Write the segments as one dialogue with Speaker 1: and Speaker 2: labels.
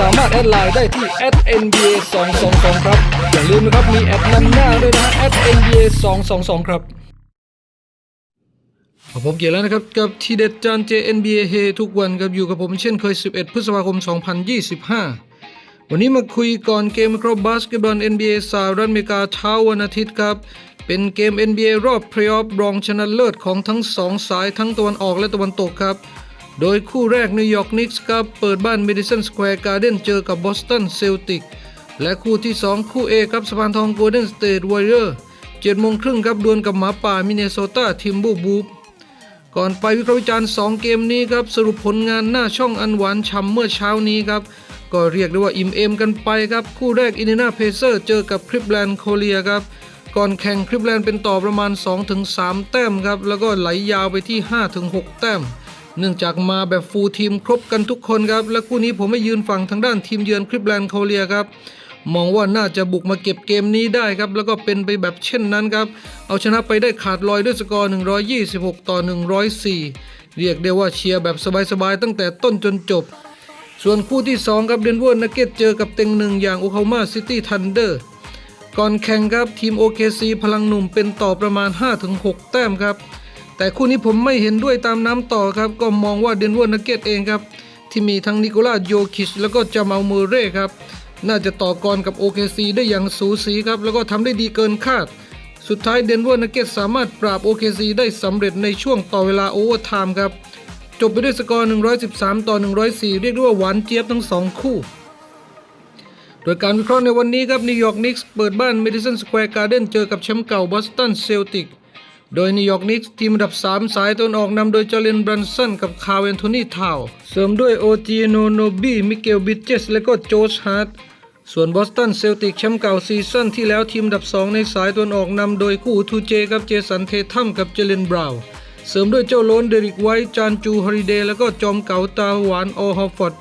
Speaker 1: สามารถแอดไลน์ได้ที่ @nba 222ครับ อย่าลืมนะครับมีแอดนำหน้าด้วยนะฮะ @nba 222ครับผมเกียรติแล้วนะครับกับทีเด็ดจาน JNBA เฮทุกวันครับอยู่กับผมเช่นเคย 11 พฤษภาคม 2025 วันนี้มาคุยก่อนเกมคราะห์บาสเกตบอล NBA สหรัฐอเมริกาเช้าวันอาทิตย์ครับ เป็นเกม NBA รอบเพลย์ออฟรองชนะเลิศของทั้งสองสายทั้งตะวันออกและตะวันตกครับ โดยคู่แรกนิวยอร์กนิกส์ครับเปิดบ้าน Madison Square Garden เจอกับบอสตันเซลติกและคู่ที่ 2 คู่เอครับสะพานทอง Golden State Warrior 7โมงครึ่งครับดวลกับหมาป่ามินเนโซตาทิมบูบูฟก่อนไปวิเคราะห์วิจารณ์ 2 เกมนี้ครับสรุปผลงานหน้าช่องอันหวานฉ่ำเมื่อเช้านี้ครับก็เรียกได้ว่าอิ่มเอมกันไปครับคู่แรกอินเดียนาเพเซอร์เจอกับคริปแลนด์โคเลียครับก่อนแข่งคริปแลนด์เป็นต่อประมาณ 2-3 แต้มครับแล้วก็ไหลยาวไปที่ 5-6 แต้ม เนื่องจากมาแบบฟูลทีมครบกันทุกคนครับ และคู่นี้ผมไม่ยืนฝั่งทางด้านทีมเยือนคริปแลนด์โคเลียครับ มองว่าน่าจะบุกมาเก็บเกมนี้ได้ครับ แล้วก็เป็นไปแบบเช่นนั้นครับ เอาชนะไปได้ขาดลอยด้วยสกอร์ 126 ต่อ 104 เรียกได้ว่าเชียร์แบบสบายๆตั้งแต่ต้นจนจบ ส่วนคู่ที่ 2 ครับเดนเวอร์นักเก็ตเจอกับเต็งหนึ่งอย่างโอคลาโฮมาซิตี้ทันเดอร์ก่อนแข่งครับทีม OKC พลังหนุ่มเป็นต่อประมาณ 5-6 แต้มครับ แต่คู่นี้ผมไม่เห็นด้วยตามน้ำต่อครับ ก็มองว่าเดนเวอร์นักเก็ตเองครับ ที่มีทั้งนิโคลาโยคิชแล้วก็จามาลเมเร่ครับ น่าจะต่อกรกับ OKC ได้อย่างสูสีครับ แล้วก็ทำได้ดีเกินคาด สุดท้ายเดนเวอร์นักเก็ตสามารถปราบ OKC ได้สำเร็จในช่วงต่อเวลาโอเวอร์ไทม์ครับ จบไปด้วยสกอร์ 113 ต่อ 104 เรียกได้ว่าหวานเจี๊ยบทั้งสองคู่โดยการวิเคราะห์ในวันนี้ครับนิวยอร์กนิกส์เปิดบ้าน Madison Square Garden เจอกับแชมป์เก่าบอสตันเซลติก โดยนิวยอร์กนิกส์ทีมอันดับ 3 สายตะวันออกนำโดยจอร์เลนบรันสันกับคาร์เวนโทนี่ทาวเสริมด้วยโอจีโนโนบีมิเกลบิเจสและก็โจชฮาร์ดส่วนบอสตันเซลติกแชมป์เก่าซีซั่นที่แล้วทีมอันดับ 2 ในสายตะวันออกนำโดยคู่ทูเจกับเจสันเททัมกับเจเลนบราว์เสริมด้วยเจ้าโลนเดริกไวท์จานจูฮอริเดย์และก็จอมเก่าตาหวานออฮอฟฟอร์ด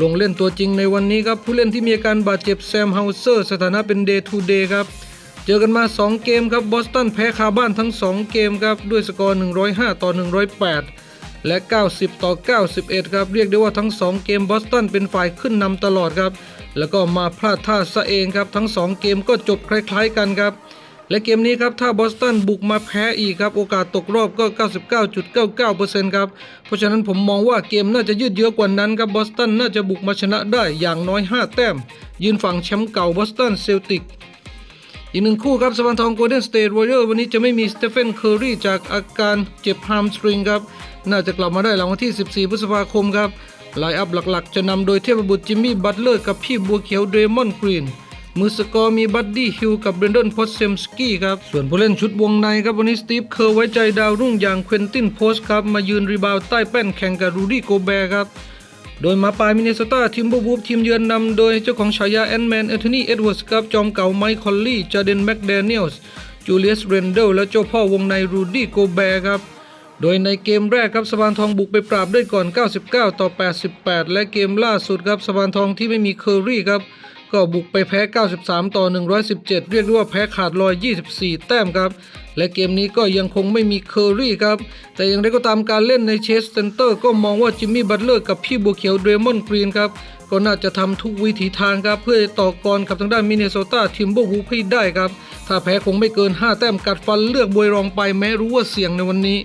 Speaker 1: ลงเล่นตัวจริงในวันนี้ครับ ผู้เล่นที่มีอาการบาดเจ็บแซมเฮาเซอร์ สถานะเป็นเดย์ทูเดย์ครับ เจอกันมา 2 เกมครับบอสตันแพ้คาบ้านทั้ง 2 เกมครับด้วยสกอร์ 105 ต่อ 108 และ 90 ต่อ 91 ครับเรียกได้ว่าทั้ง 2 เกมบอสตันเป็นฝ่ายขึ้นนำตลอดครับ แล้วก็มาพลาดท่าซะเองครับทั้ง 2 เกมก็จบคล้ายๆกันครับและเกมนี้ครับถ้าบอสตันบุกมาแพ้อีกครับโอกาสตกรอบก็ 99.99%ครับเพราะฉะนั้นผมมองว่าเกมน่าจะยืดเยื้อกว่านั้นครับบอสตันน่าจะบุกมาชนะได้อย่างน้อย 5 แต้ม ยืนฝั่งแชมป์เก่าบอสตันเซลติก อีกหนึ่งคู่ครับสปานทองโกลเด้นสเตทวอริเออร์วันนี้จะไม่มีสเตเฟนเคอร์รีจากอาการเจ็บฮามสตริงครับ น่าจะกลับมาได้หลังวันที่ 14 พฤษภาคมครับไลน์อัพหลักๆ จะนำโดยเทพบุตรจิมมี่บัตเลอร์กับพี่บัวเขียวเดรมอนกรีนมือสกอร์มีบัดดี้ฮิลกับเบรนดอนพอสเซมสกี้ครับ ส่วนผู้เล่นชุดวงในครับ วันนี้สตีฟเคอร์ไว้ใจดาวรุ่งอย่างเควินตินโพสครับ มายืนรีบาวด์ใต้แป้นแข่งกับรูดี้โกแบร์ครับ โดยมาปลายมินเนโซตาทีมบูบูฟทีมเยือนนำโดยเจ้าของฉายาแอนแมนแอนโทนีเอ็ดเวิร์สครับจอมเก่าไมค์คอลลี่จาเดนแม็กแดเนียลส์จูเลียสเรนเดลและเจ้าพ่อวงในรูดี้โกแบร์ครับ โดยในเกมแรกครับสปานทองบุกไปปราบได้ก่อน 99 ต่อ 88 และเกมล่าสุดครับสปานทองที่ไม่มีเคอรี่ครับก็บุกไปแพ้ 93 ต่อ 117 เรียกได้ว่าแพ้ขาดลอย 24 แต้มครับ และเกมนี้ก็ยังคงไม่มีเคอรี่ครับ แต่อย่างไรก็ตามการเล่นในเชสเซนเตอร์ก็มองว่าจิมมี่บัตเลอร์กับพี่บัวเขียวเดรมอนกรีนครับ ก็น่าจะทำทุกวิถีทางครับ เพื่อต่อกรกับทางด้านมินเนโซตาทิมเบอร์วูฟให้ได้ครับ ถ้าแพ้คงไม่เกิน 5 แต้มกัดฟันเลือกบวยรองไปแม้รู้ว่าเสี่ยงในวันนี้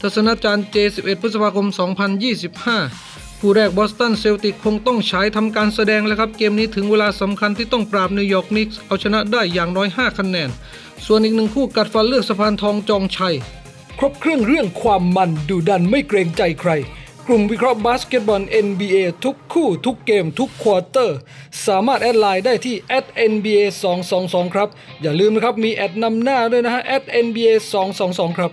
Speaker 1: ทัศนาจารย์เจ11 พฤษภาคม 2025 ผู้แรกบอสตันเซลติกคงต้องใช้ทำการแสดงแล้วครับ เกมนี้ถึงเวลาสำคัญที่ต้องปราบนิวยอร์กนิกส์เอาชนะได้อย่างน้อย 5 คะแนน ส่วนอีกหนึ่งคู่กัดฟันเลือกสะพานทองจองชัย ครบเครื่องเรื่องความมันดูดันไม่เกรงใจใคร กลุ่มวิเคราะห์บาสเกตบอล NBA ทุกคู่ทุกเกมทุกควอเตอร์ สามารถแอดไลน์ได้ที่ @nba 222ครับ อย่าลืมนะครับมีแอดนำหน้าด้วยนะฮะ @nba 222ครับ